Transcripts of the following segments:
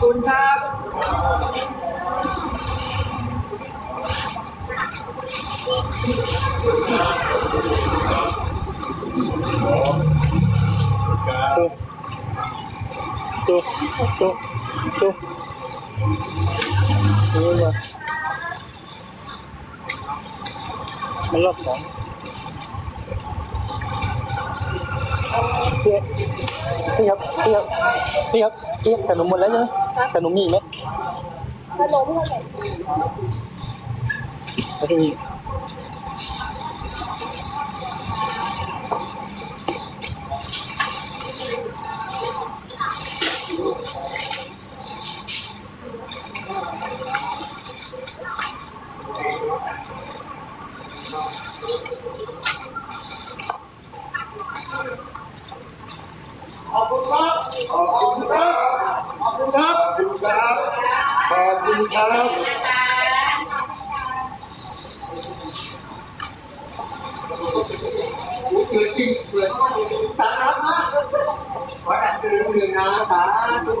คุณครับตุ๊กตุ๊กตุ๊กตุ๊กดูว่ามันรอบสองเรียบเรียบเรียบเรียบแต่หรันมหมดแล้วใช่ไหม ขนมมีไหมขนมอะไรไม่มี ขอบคุณครับ ขอบคุณครับ ขอบคุณครับ ขอบคุณครับ ขอบคุณครับเกิดจริงเกิดสาธุขอดัดคือหนึ่งนะสาธุข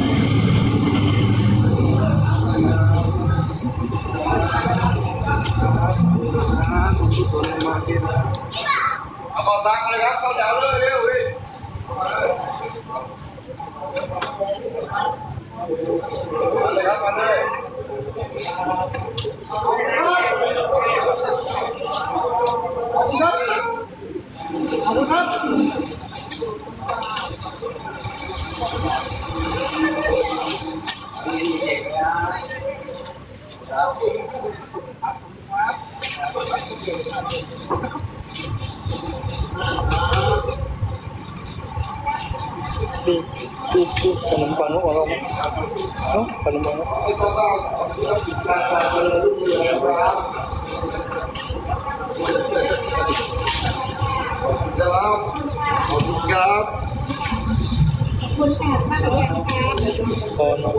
บังเลยครับ เข้าแถวเลยเร็วพี่มาเลยครับมาเลยขอบคุณครับ ขอบคุณครับ ดูดูดูขนมปังของเราไหมเอ้าขนมปังครับขอบคุณครับคุณค่ะมากับแขกค่ะพอเนาะ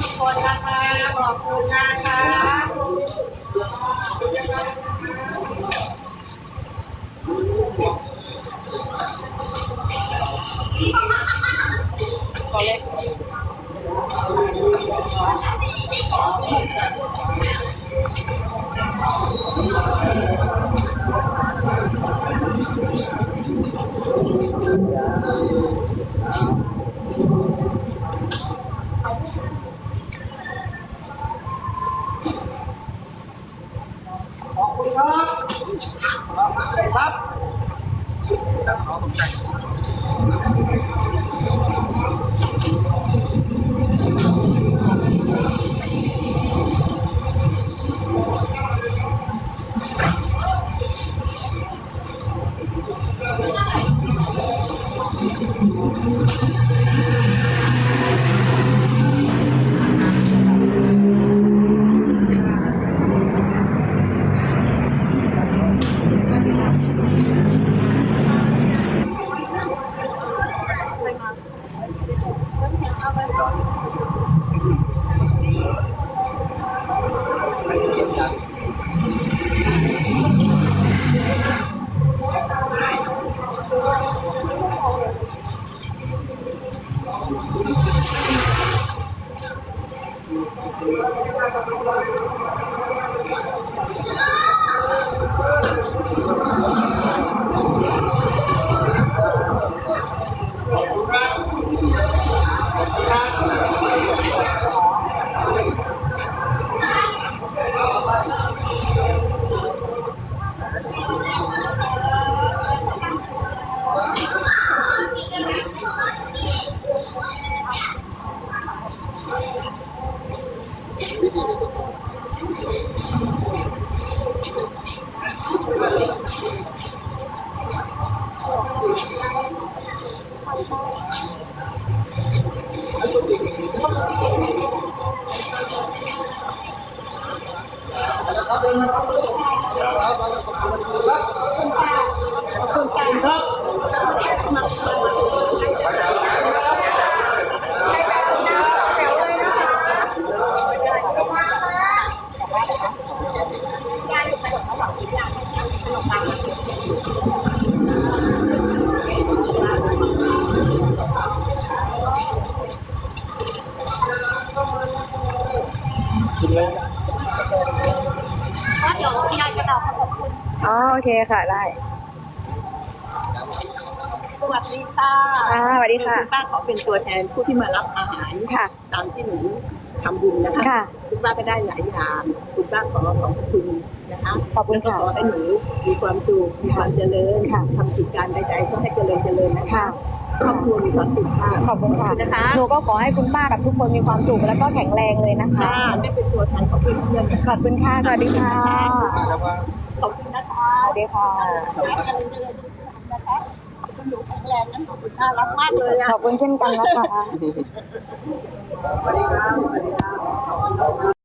ทุกคนนะคะขอบคุณนะคะขอเล็ก Allah. よし! กินเลยเดี๋ยวยายกระดาษขอบคุณอ๋อโอเคค่ะได้สวัสดีค่ะค่ะสวัสดีค่ะ ณป้าขอเป็นตัวแทนผู้ที่มารับอาหารค่ะ ตามที่หนูทำบุญนะคะค่ะ คุณป้าก็ได้หลายอย่างคุณป้าขอขอบคุณนะคะขอบคุณค่ะแล้วก็ขอให้หนูมีความสุขมีความเจริญค่ะทำกิจการใดๆก็ให้เจริญเจริญนะคะ ค่ะ ครอบครัวมีความสุขค่ะขอบคุณค่ะนะคะหนูก็ขอให้คุณป้ากับทุกคนมีความสุขแล้วก็แข็งแรงเลยนะคะค่ะได้เป็นตัวแทนของเพื่อนๆนะคะขอบคุณค่ะสวัสดีค่ะขอบคุณนะคะสวัสดีค่ะขอให้เจริญเจริญนะคะคุณหนูแข็งแรงนั้นขอบคุณน่ารักมากเลยอะขอบคุณเช่นกันนะคะ